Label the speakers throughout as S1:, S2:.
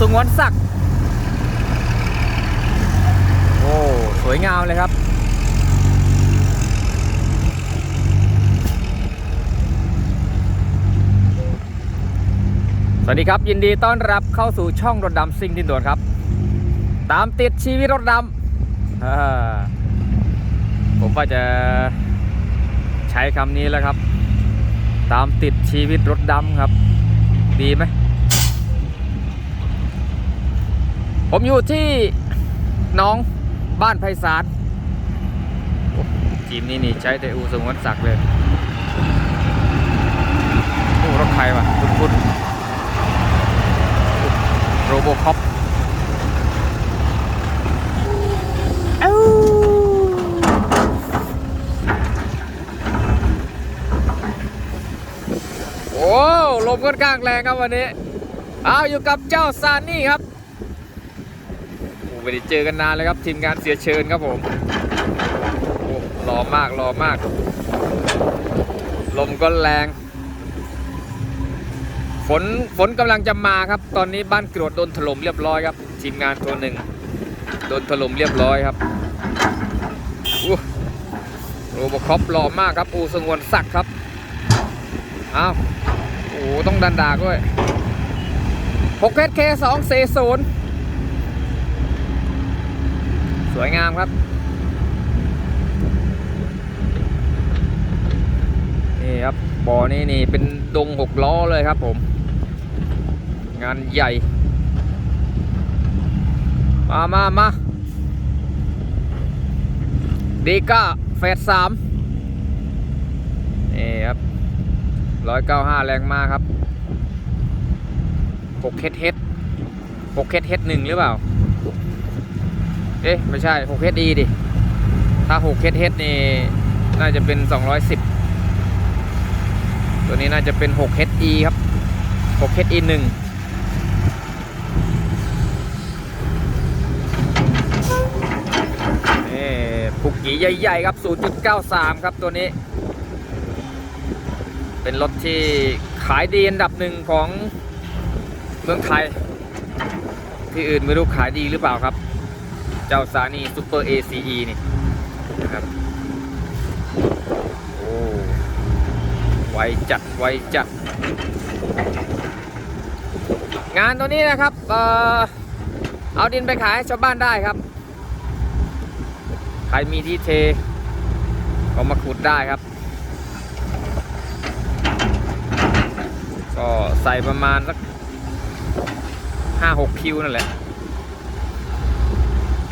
S1: สงวนศักดิ์โอ้สวยงามเลยครับ สวัสดีครับยินดีต้อนรับเข้าสู่ช่องรถดำซิ่งดินด่วนครับ ตามติดชีวิตรถดำผมว่าจะใช้คำนี้แล้วครับ ตามติดชีวิตรถดำครับ ดีไหม ผมอยู่ที่น้องบ้านไพศาลโอ้ทีมนี้นี่ใช้แต่อูสงวนศักดิ์เลยโอ้รถใครวะคุณคุณโรโบคอปเอ้โอ้ลมค่อนข้างแรงครับวันนี้เอาอยู่กับเจ้าซานนี่ครับ ไม่ได้เจอกันนานเลยครับ ทีมงานเสียเชิญครับผมโอ้รอมากรอมาก ลมก็แรง ฝนฝนกำลังจะมาครับ ตอนนี้บ้านกรวดโดนถล่มเรียบร้อยครับ ทีมงานตัวหนึ่งโดนถล่มเรียบร้อยครับอู้โรบคอปหล่อมากครับอูสงวนศักครับอ้าวโอ้ต้องดันดากด้วย6 k 2 4 0 สวยงามครับ นี่ครับบ่อนี้นี่เป็นดงหกล้อเลยครับผม งานใหญ่ มามามาดีก้าเฟสสามนี่ครับร้อยเก้าห้าแรงมากครับหกเฮดเฮดหกเฮดเฮดหนึ่งหรือเปล่า เอ๊ะ ไม่ใช่หกเฮดดีดิ ถ้าหกเฮดเฮดนี่ น่าจะเป็นสองร้อยสิบตัวนี้น่าจะเป็น 6HE ครับ 6HE 1นี่ปุกกีใหญ่ๆ ครับ 0.93 ครับตัวนี้ เป็นรถที่ขายดีอันดับหนึ่งของเมืองไทย ที่อื่นไม่รู้ขายดีหรือเปล่าครับ เจ้าสานีซูเปอร์ ACE นี่นะครับโอ้ไวจัดไวจัด งานตัวนี้นะครับเออเอาดินไปขายชาวบ้านได้ครับ ใครมีที่เท ก็มาขุดได้ครับ ก็ใส่ประมาณสักห้าหกคิวนั่นแหละ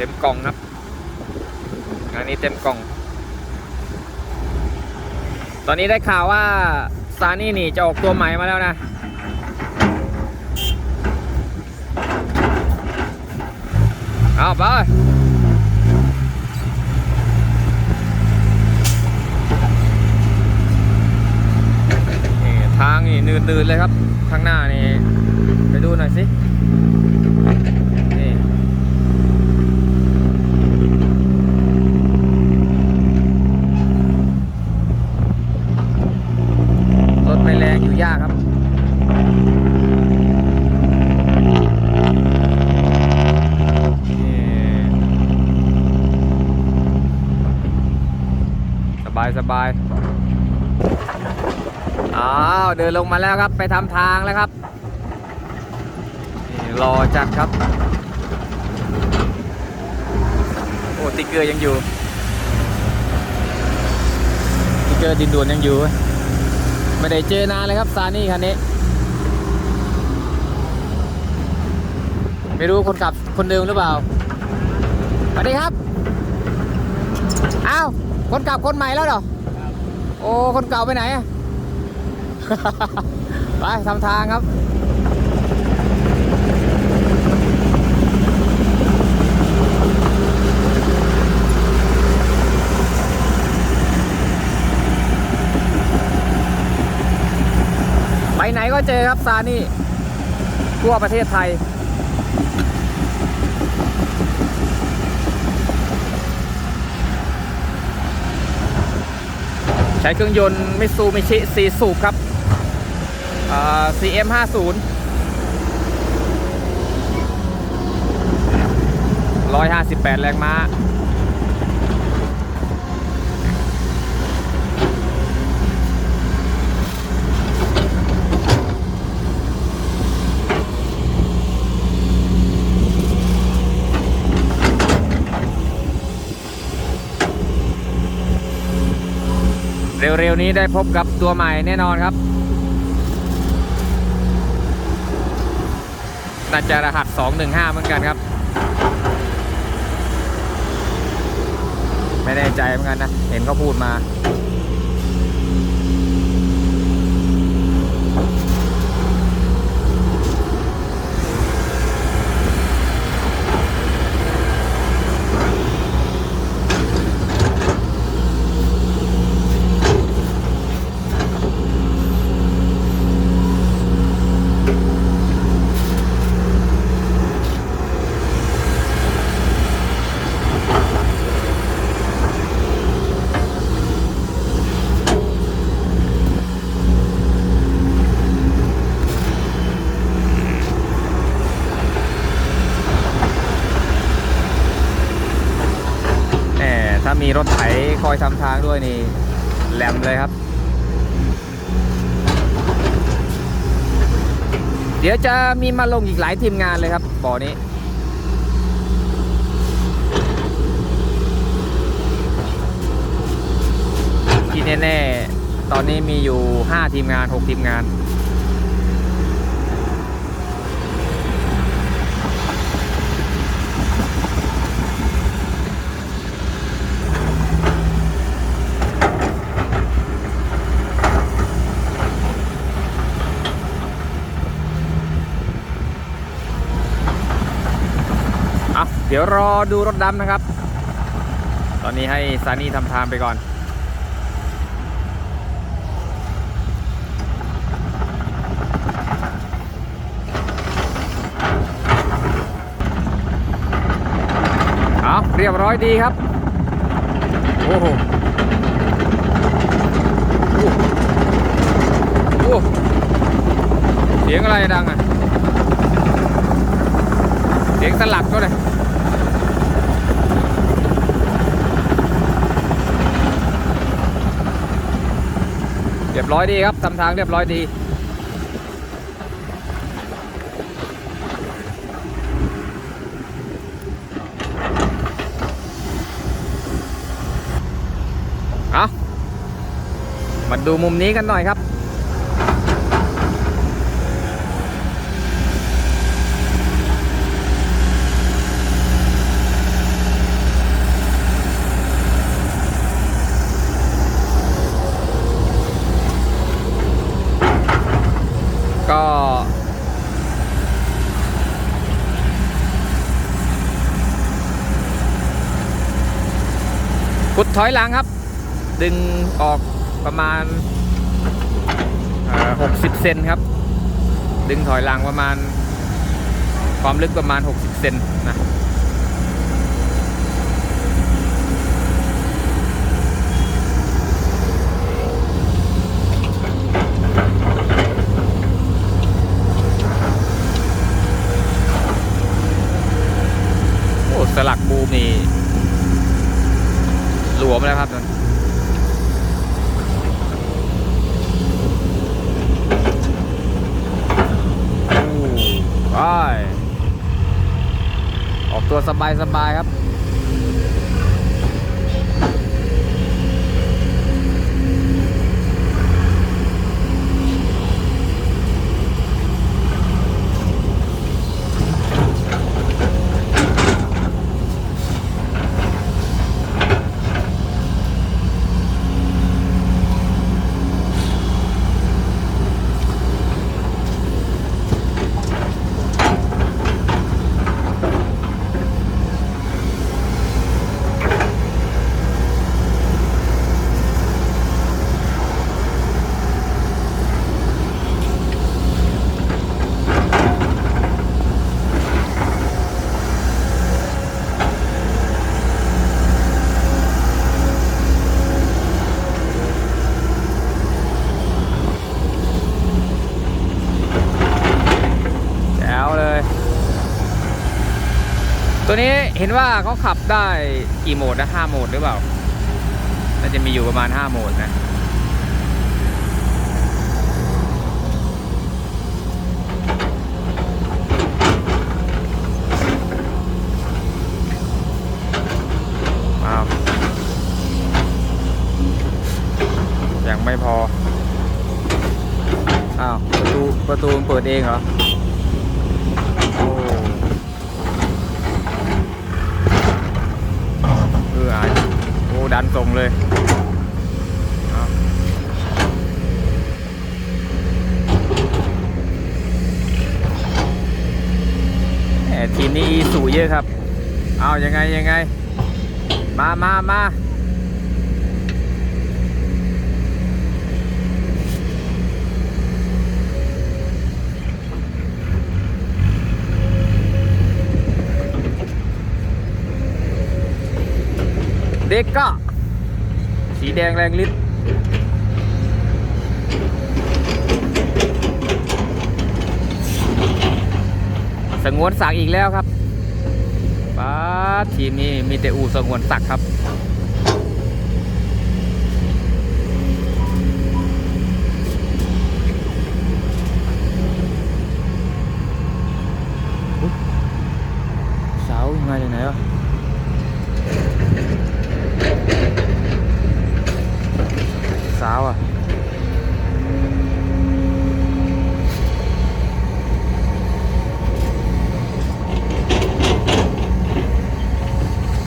S1: ต็มกล่องครับงานนี้เต็มกล่อง ตอนนี้ได้ข่าวว่าซานี่นี่จะออกตัวใหม่มาแล้วนะ เอาไปทางนี่นืดๆเลยครับ ข้างหน้านี่ ไปดูหน่อยสิ นี่ รถไม่แรงอยู่ยากครับ สบายสบายอ้าวเดินลงมาแล้วครับ ไปทำทางแล้วครับนี่รอจัดครับ โอ้ติเกอร์ยังอยู่ ติเกอร์ดินด่วนยังอยู่ ไม่ได้เจอนานเลยครับซานี่คันนี้ ไม่รู้คนขับคนเดิมหรือเปล่าสวัสดีครับ อ้าว คนขับคนใหม่แล้วเหรอ โอ้ คนเก่าไปไหนอะ ไปทำทางครับไปไหนก็เจอครับซานี่ทั่วประเทศไทย ใช้เครื่องยนต์มิซูมิชิสีสูบครับ อ่า CM 50 158 แรงม้า เร็วๆนี้ได้พบกับตัวใหม่แน่นอนครับ น่าจะรหัส 215 เหมือนกันครับ ไม่แน่ใจเหมือนกันนะ เห็นเขาพูดมา แหมถ้ามีรถไถ คอยทำทางด้วยนี่แหลมเลยครับ เดี๋ยวจะมีมาลงอีกหลายทีมงานเลยครับบ่อนี้ที่แน่ๆตอนนี้มีอยู่ 5 ทีมงาน 6 ทีมงาน ดี๋ยวรอดูรถดำนะครับ ตอนนี้ให้ซานี่ทำทางไปก่อน เอาเรียบร้อยดีครับ โอ้โหโอ้โหเสียงอะไรดังอะ เสียงสลักก็เลย ร้อยดีครับทำทางเรียบร้อยดีเอามาดูมุมนี้กันหน่อยครับ ก็ กุด ถอยหลังครับ ดึงออกประมาณหกสิบเซนครับ ดึงถอยหลังประมาณ ความลึกประมาณ 60 เซนนะ โอ้ สลักบูมนี่หลวมแล้วครับนั่นโอ้ไปออกตัวส บายสบายๆครับ โตัวนี้เห็น ว่าเขาขับได้กี่โหมดนะห้าโหมดหรือเปล่า น่าจะมีอยู่ประมาณห้าโหมดนะอ้าวยังไม่พอ อ้าว ประตู ประตูมันเปิดเองเหรอ โอ้เอออะโอ้ ดันตรงเลยเอาแหมทีมนี้อีสูเยอะครับ เอายังไงยังไง มามามา เด็กก็สีแดงแรงฤทธิ์สงวนสักอีกแล้วครับป้าทีมนี้มีแต่อูสงวนสักครับเสามาจากไหนวะ สาวอะ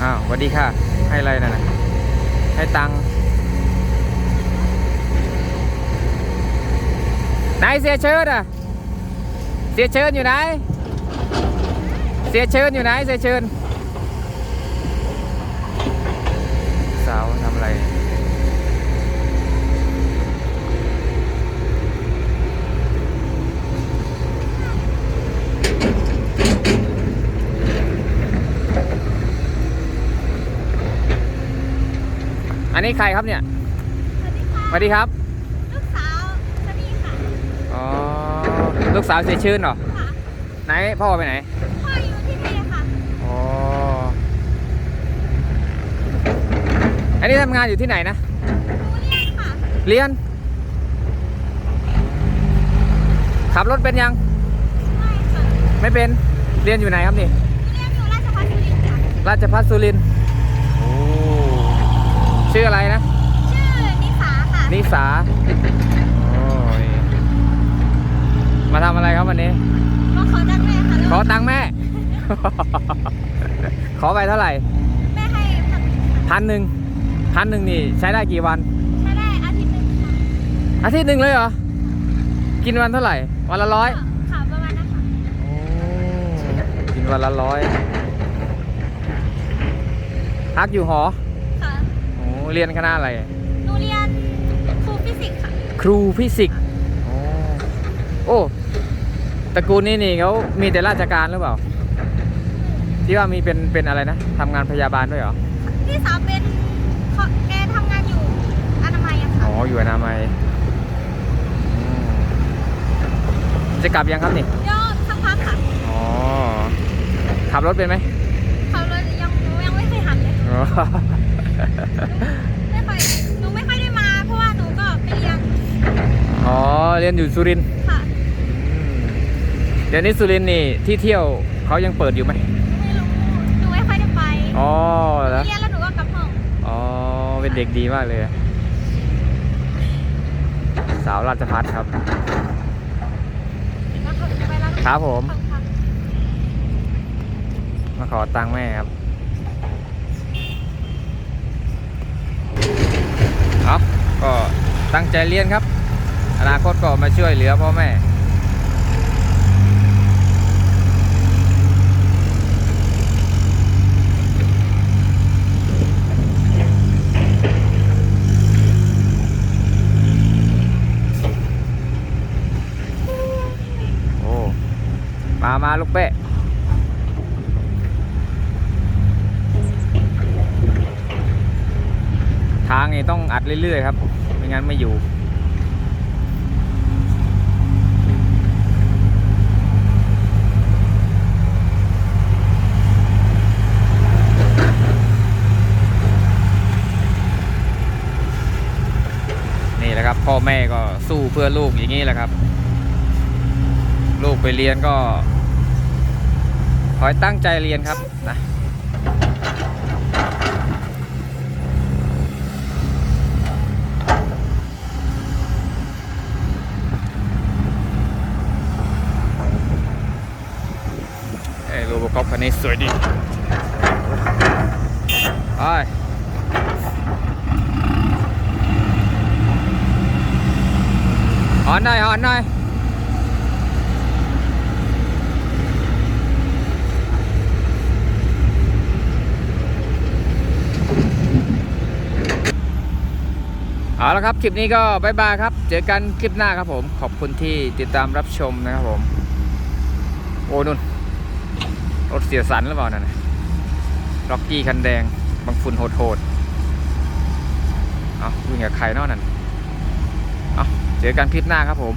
S1: อ้าวสวัสดีค่ะ ให้อะไรนะนะให้ตังค์ไหนเสียเชิญอะ เสียเชิญอยู่ไหน เสียเชิญอยู่ไหนเสียเชิญ สาวทำอะไร อั นนี้ใครครับเนี่ย
S2: สวัสดีค่ะ
S1: สวัสดีครับ
S2: ลูกสาวสวัสดีค่ะ
S1: อ๋อลูกสาวเสียชื่นเหรอ
S2: ค่ะ
S1: ไหนพ่อไปไหน
S2: พ่ออยู่ที่นี่ค่ะ
S1: อ๋ออันนี้ทำงานอยู่ที่ไหนนะ
S2: หนูเรียนค่ะ
S1: เรียน ขับรถเป็นยัง
S2: ไม่ค่ะ
S1: ไม่เป็นเรียนอยู่ไหนครับนี่
S2: หนูเรียนอยู่ราชภัฏสุรินทร์ค่ะ
S1: ราชพัฒสุรินทร์โอ้ ชื่ออะไรนะ
S2: ชื่อนิสาค่ะ
S1: นิสาโอ้ยมาทำอะไรครับวันนี้
S2: ก็ขอจังแม่ค่ะแล้ว
S1: ขอตังค์แม่ ขอไปเท่าไหร่
S2: แม่ให้พัน
S1: พันหนึ่งพันหนึ่งนี่ใช้ได้กี่วัน
S2: ใช้ได้อาทิตย์หนึ่งค่ะ
S1: อาทิตย์หนึ่งเลยเหรอ กินวันเท่าไหร่ วันละร้อย
S2: ค่ะประมาณนั้นค่ะ
S1: โอ้กินวันละร้อยพักอยู่หอ
S2: ค่ะ
S1: โอ้ เรียนคณะอะไร
S2: หนูเรียนครูฟิสิกส์ค่ะ
S1: ครูฟิสิกส์โอ้โอ้ตระกูลนี้นี่เขามีแต่ราชการหรือเปล่า ที่ว่ามีเป็นเป็นอะไรนะทำงานพยาบาลด้วยเหรอ
S2: พี่สาวเป็นเขาแกทำงานอยู่อนามัยอะค่ะ
S1: อ๋อ อยู่อนามัยอืมจะกลับยังครับนี่
S2: เดี๋ยวสักพักค่ะ
S1: อ๋อ ขับรถเป็นไหม
S2: เขาเลยยังหนูยังไม่เคยหัดเลย
S1: อ๋อ
S2: ไม่ค่อยหนูไม่ค่อยได้มา เพราะว่าหนูก็ไปเรียน
S1: อ๋อ เรียนอยู่สุรินทร์
S2: ค่ะ
S1: อืมเดี๋ยวนี้สุรินทร์นี่ที่เที่ยวเขายังเปิดอยู่ไหม
S2: ไม่รู้ หนูไม่ค่อยได้ไป
S1: อ๋อแล้ว
S2: เรียนแล้วหนูก็กลับห้อง
S1: อ๋อ เป็นเด็กดีมากเลยสาวราชพัฒครับ
S2: แล้วเขาจะไปแล้ว
S1: ครับผม
S2: ขอบคุณค่ะ
S1: มาขอตังค์แม่ครับ เอาก็ตั้งใจเรียนครับ อนาคตก็มาช่วยเหลือพ่อแม่โอ้มามาลูกเป๊ะ ทางนี่ต้องอัดเรื่อยๆครับไม่งั้นไม่อยู่นี่แหละครับพ่อแม่ก็สู้เพื่อลูกอย่างนี้แหละครับ ลูกไปเรียนก็คอยตั้งใจเรียนครับ คันนี้สวยดีไปหอนหน่อยหอนหน่อยเอาละครับ คลิปนี้ก็บายบายครับ เจอกันคลิปหน้าครับผม ขอบคุณที่ติดตามรับชมนะครับผม โอ้นุ่น รถเสียสันหรือเปล่านั่นน่ะล็อกกี้คันแดง บางฝุ่นโหดๆเอาวิ่งกับใครนอกนั่นเอาเจอกันคลิปหน้าครับผม